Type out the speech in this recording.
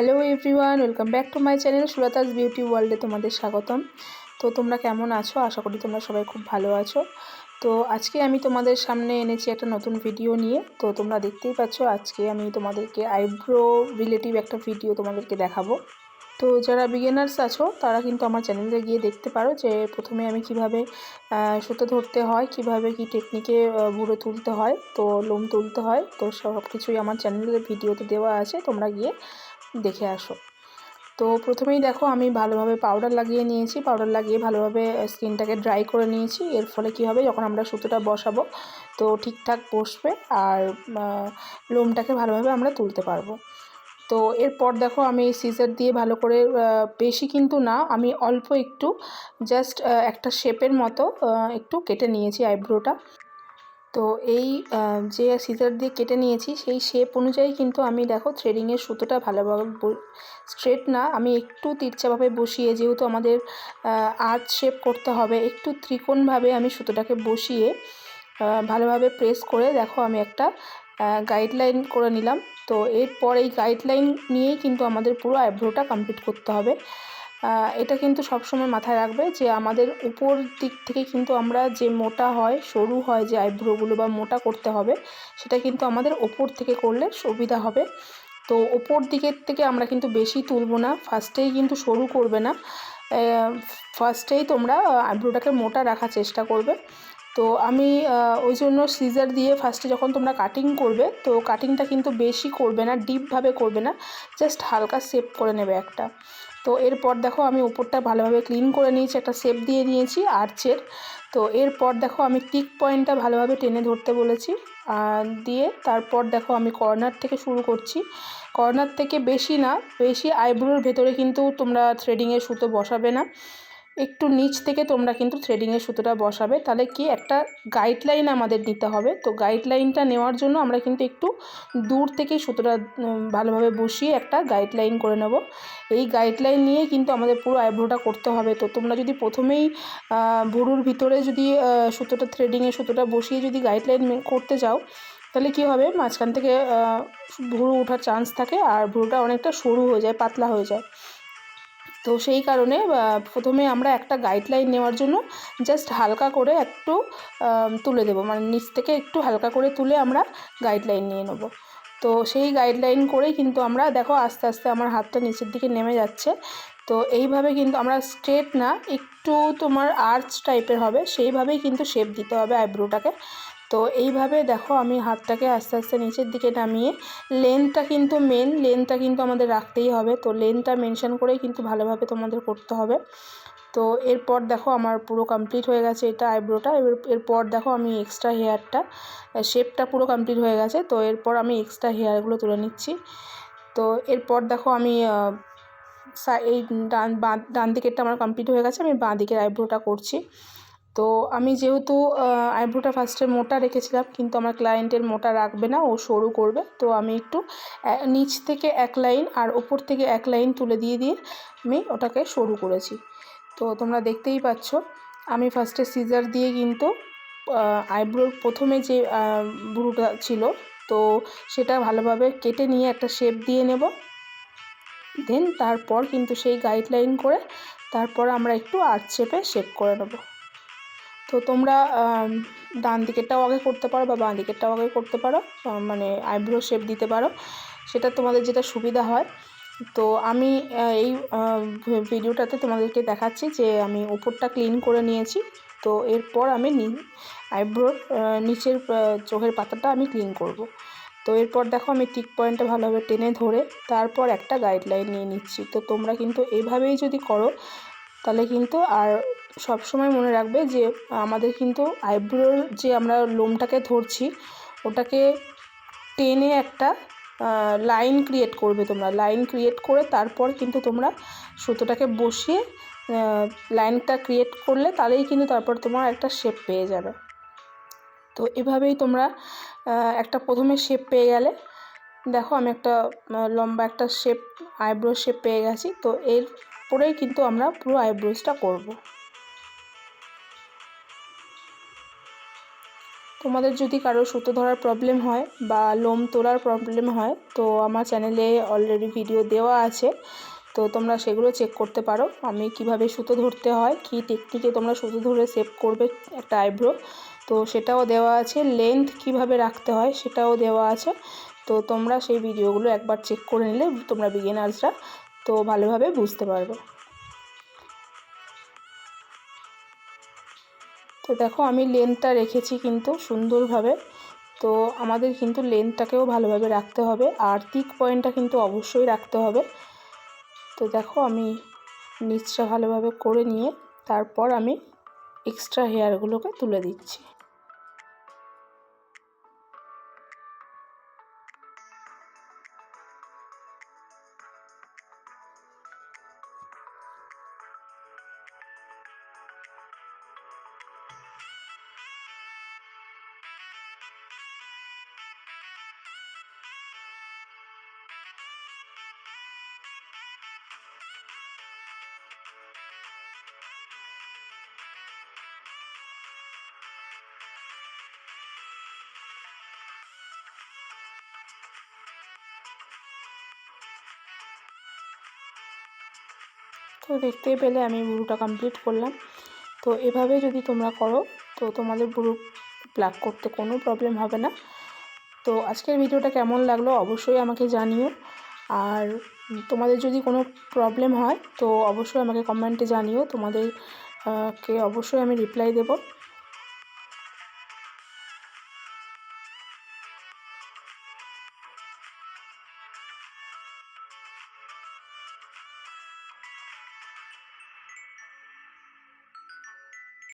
Hello everyone, welcome back to my channel Sultas beauty ওয়ার্ল্ডে তোমাদের স্বাগতম। তো তোমরা কেমন আছো? আশা করি তোমরা সবাই খুব ভালো আছো। তো আজকে আমি তোমাদের সামনে এনেছি একটা নতুন ভিডিও নিয়ে। তো তোমরা দেখতেই পাচ্ছ, আজকে আমি তোমাদেরকে আইব্রো রিলেটিভ একটা ভিডিও তোমাদেরকে দেখাবো। তো যারা বিগিনার্স আছো, তারা কিন্তু আমার চ্যানেলে গিয়ে দেখতে পারো যে প্রথমে আমি কীভাবে সুতো ধরতে হয়, কীভাবে কি টেকনিকে বুড়ো তুলতে হয়, তো লোম তুলতে হয়, তো সব কিছুই আমার চ্যানেলের ভিডিওতে দেওয়া আছে। তোমরা গিয়ে দেখে আসো। তো প্রথমেই দেখো আমি ভালোভাবে পাউডার লাগিয়ে নিয়েছি। পাউডার লাগিয়ে ভালোভাবে স্কিনটাকে ড্রাই করে নিয়েছি। এর ফলে কি হবে? যখন আমরা সুতোটা বসাবো, তো ঠিকঠাক বসবে আর লোমটাকে ভালোভাবে আমরা তুলতে পারব। তো এরপর দেখো আমি সিজার দিয়ে ভালো করে বেশি কিন্তু না, আমি অল্প একটু জাস্ট একটা শেপের মতো একটু কেটে নিয়েছি আইব্রোটা তো এই যে সিজার দিয়ে কেটে নিয়েছি, সেই শেপ অনুযায়ী কিন্তু আমি দেখো থ্রেডিংয়ের সুতোটা ভালোভাবে স্ট্রেট না, আমি একটু তিরচাভাবে বসিয়ে যেহেতু আমাদের আর্ট শেপ করতে হবে, একটু ত্রিকোণভাবে আমি সুতোটাকে বসিয়ে ভালোভাবে প্রেস করে দেখো আমি একটা গাইডলাইন করে নিলাম। তো এরপর এই গাইডলাইন নিয়েই কিন্তু আমাদের পুরো আইব্রোটা কমপ্লিট করতে হবে। এটা কিন্তু সবসময় মাথায় রাখবে যে আমাদের উপর দিক থেকে কিন্তু আমরা যে মোটা হয়, সরু হয় যে আইব্রোগুলো বা মোটা করতে হবে, সেটা কিন্তু আমাদের ওপর থেকে করলে সুবিধা হবে। তো ওপর দিকের থেকে আমরা কিন্তু বেশি তুলব না ফার্স্টেই কিন্তু সরু করবে না। ফার্স্টেই তোমরা আইব্রোটাকে মোটা রাখার চেষ্টা করবে। তো আমি ওই জন্য সিজার দিয়ে ফার্স্টে যখন তোমরা কাটিং করবে, তো কাটিংটা কিন্তু বেশি করবে না ডিপভাবে করবে না জাস্ট হালকা শেপ করে নেবে একটা। তো এরপর দেখো আমি উপরটা ভালোভাবে ক্লিন করে নিয়েছি, একটা শেপ দিয়ে নিয়েছি আর্চের তো এরপর দেখো আমি টিক পয়েন্টটা ভালোভাবে টেনে ধরতে বলেছি দিয়ে তারপর দেখো আমি কর্নার থেকে শুরু করছি। কর্নার থেকে বেশি না, বেশি আইব্রোর ভেতরে কিন্তু তোমরা থ্রেডিংয়ের সুতো বসাবে না। একটু নিচ থেকে তোমরা কিন্তু থ্রেডিংয়ের সুতোটা বসাবে। তাহলে কি একটা গাইডলাইন আমাদের নিতে হবে। তো গাইডলাইনটা নেওয়ার জন্য আমরা কিন্তু একটু দূর থেকেই সুতোটা ভালোভাবে বসিয়ে একটা গাইডলাইন করে নেব। এই গাইডলাইন নিয়ে কিন্তু আমাদের পুরো আইব্রোটা করতে হবে। তো তোমরা যদি প্রথমেই ভুরুর ভিতরে যদি সুতোটা থ্রেডিংয়ে সুতোটা বসিয়ে যদি গাইডলাইন করতে যাও, তাহলে কী হবে? মাঝখান থেকে ভুরু ওঠার চান্স থাকে। আর ভুরুটা অনেকটা সরু হয়ে যায়, পাতলা হয়ে যায়। তো সেই কারণে প্রথমে আমরা একটা গাইডলাইন নেওয়ার জন্য জাস্ট হালকা করে একটু তুলে দেবো। মানে নিচ থেকে একটু হালকা করে তুলে আমরা গাইডলাইন নিয়ে নেব। তো সেই গাইডলাইন করেই কিন্তু আমরা, দেখো আস্তে আস্তে আমার হাতটা নিচের দিকে নেমে যাচ্ছে। তো এইভাবে কিন্তু আমরা স্ট্রেট না, একটু তোমার আর্চ টাইপের হবে, সেইভাবেই কিন্তু শেপ দিতে হবে আইব্রোটাকে তো এইভাবে দেখো আমি হাতটাকে আস্তে আস্তে নিচের দিকে নামিয়ে লেন্থটা কিন্তু মেন লেন্থটা কিন্তু আমাদের রাখতেই হবে। তো লেন্থটা মেনশান করেই কিন্তু ভালোভাবে তোমাদের করতে হবে। তো এরপর দেখো আমার পুরো কমপ্লিট হয়ে গেছে এটা আইব্রোটা এবার এরপর দেখো আমি এক্সট্রা হেয়ারটা শেপটা পুরো কমপ্লিট হয়ে গেছে। তো এরপর আমি এক্সট্রা হেয়ারগুলো তুলে নিচ্ছি। তো এরপর দেখো আমি এই ডান, বাঁ, ডান দিকেরটা আমার কমপ্লিট হয়ে গেছে। আমি বাঁ দিকের আইব্রোটা করছি। তো আমি যেহেতু আইব্রোটা ফার্স্টে মোটা রেখেছিলাম, কিন্তু আমার ক্লায়েন্টের মোটা রাখবে না, ও সরু করবে। তো আমি একটু নিচ থেকে এক লাইন আর ওপর থেকে এক লাইন তুলে দিয়ে দিয়ে আমি ওটাকে সরু করেছি। তো তোমরা দেখতেই পাচ্ছ, আমি ফার্স্টে সিজার দিয়ে কিন্তু আইব্রোর প্রথমে যে ব্রুটা ছিল, তো সেটা ভালোভাবে কেটে নিয়ে একটা শেপ দিয়ে নেব। দেন তারপর কিন্তু সেই গাইডলাইন করে, তারপর আমরা একটু আর্ট শেপে শেপ করে নেব। তো তোমরা ডান দিকেরটাও আগে করতে পারো বা বাঁ দিকেরটাও আগে করতে পারো মানে আইব্রো শেপ দিতে পারো। সেটা তোমাদের যেটা সুবিধা হয়। তো আমি এই ভিডিওটাতে তোমাদেরকে দেখাচ্ছি যে আমি ওপরটা ক্লিন করে নিয়েছি। তো এরপর আমি আইব্রোর নিচের চোখের পাতাটা আমি ক্লিন করব। তো এরপর দেখো আমি টিক পয়েন্টটা ভালোভাবে টেনে ধরে তারপর একটা গাইডলাইন নিয়ে নিচ্ছি। তো তোমরা কিন্তু এভাবেই যদি করো, তাহলে কিন্তু আর সব সময় মনে রাখবে যে, আমাদের কিন্তু আইব্রোর যে আমরা লোমটাকে ধরছি, ওটাকে টেনে একটা লাইন ক্রিয়েট করবে তোমরা। লাইন ক্রিয়েট করে তারপর কিন্তু তোমরা সুতোটাকে বসিয়ে লাইনটা ক্রিয়েট করলে তাহলেই কিন্তু তারপর তোমার একটা শেপ পেয়ে যাবে। তো এভাবেই তোমরা একটা প্রথমে শেপ পেয়ে গেলে, দেখো আমি একটা লম্বা একটা শেপ আইব্রো শেপ পেয়ে গেছি। তো এর পরেই কিন্তু আমরা পুরো আইব্রোজটা করব। তোমাদের যদি কারও সুতো ধরার প্রবলেম হয় বা লোম তোলার প্রবলেম হয়, তো আমার চ্যানেলে অলরেডি ভিডিও দেওয়া আছে। তো তোমরা সেগুলো চেক করতে পারো, আমি কীভাবে সুতো ধরতে হয়, কী টেকনিকে তোমরা সুতো ধরে সেভ করবে একটা আইব্রো তো সেটাও দেওয়া আছে লেন্থ কীভাবে রাখতে হয় সেটাও দেওয়া আছে। তো তোমরা সেই ভিডিওগুলো একবার চেক করে নিলে তোমরা বিগিনার্সরা তো ভালোভাবে বুঝতে পারবে। তো দেখো আমি লেনটা রেখেছি কিন্তু সুন্দরভাবে। তো আমাদের কিন্তু লেনটাকেও ভালোভাবে রাখতে হবে। আর তিক পয়েন্টটা কিন্তু অবশ্যই রাখতে হবে। তো দেখো আমি নিচটা ভালোভাবে করে নিয়ে তারপর আমি এক্সট্রা হেয়ারগুলোকে তুলে দিচ্ছি। তো দেখতে পেলে আমি বুড়োটা কমপ্লিট করলাম। তো এভাবে যদি তোমরা করো, তো তোমাদের বুড়ো প্লাগ করতে কোনো প্রবলেম হবে না। তো আজকের ভিডিওটা কেমন লাগল অবশ্যই আমাকে জানিও। আর তোমাদের যদি কোনো প্রবলেম হয়, তো অবশ্যই আমাকে কমেন্টে জানিও। তোমাদের কে অবশ্যই আমি রিপ্লাই দেবো।